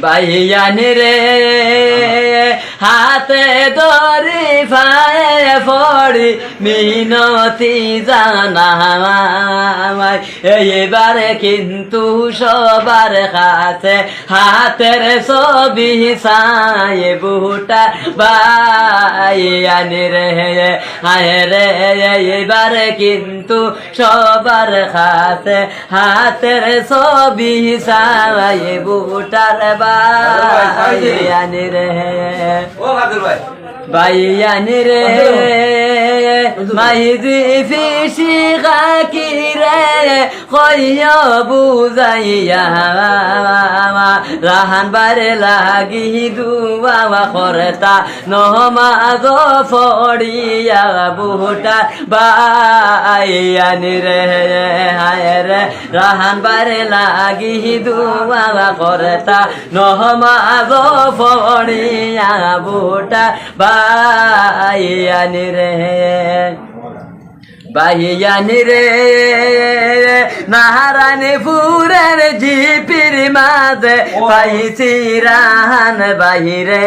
বাইয়ানি রে হাতে দরি ফায়ে ফড়ি মিনতি জানা জানামাই। এইবারে কিন্তু সবার কাছে হাতের ছবি সাই বুটা বাইয়ানি রে। হায় রে এইবারে কিন্তু সবার কাছে হাতের ছবি সাই বুটার বাইয়ানি রে। ও কাদের ভাই। ভাই বাইয়ানি রে মাইজি ফিসি গাকি রে কইয় বুঝাইয়া রাহান বারে লাগি দুয়া করতা নমাজ ফড়িয়া বুটা বাইয়ানি রে হায় রে রাহান বারে লাগি দুয়া করতা নমাজ ফড়িয়া বুটা বাইয়ানি রে বাইয়ানি রে নাহারানি ফুরের জিপির মাঝে পাইছি রাহান বাহিরে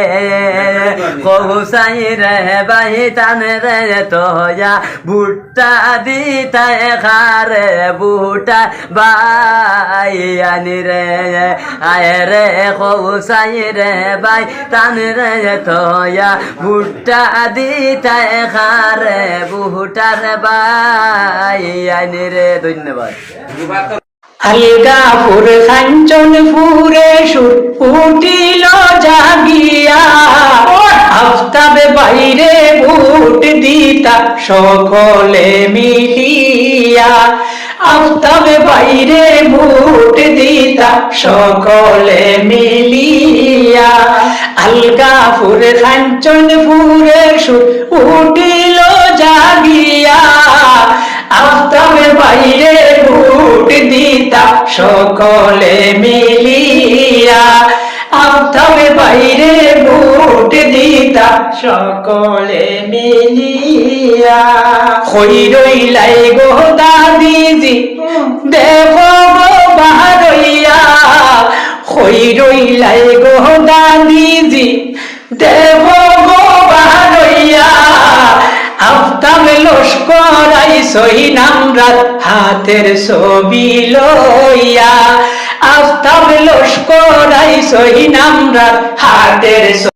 কৌসাই রে বাহি টান রে তোয়া, বুট্টা দিতায় খারে, বুটা বাইয়ানি রে। আয় রে কৌসাই রে বাই টান রে তোয়া, বুট্টা দিতায় খারে, বুটার বাইয়ানি রে। ধন্যবাদ। আলগা ফুর কাঞ্চন ফুরে সুর উঠিল জাগিয়া। আফতাবে বাইরে ভোট দিতা সকলে মিলিয়া। আফতাবে বাইরে ভোট দিতা সকলে মিলিয়া। আলগা ফুর কাঞ্চন ফুরে সুর সকলে মিলিয়া আফতাবে বাইরে ভোট দিতা সকলে মিলিয়া। হই রইলাই গো দাদিজি গো বাহারইয়া হই রইলাই গো দাদিজি, দেখো আই নামরাত হাতের ছবি লইয়া আফতাব লস্কর সহি নামরাত হাতের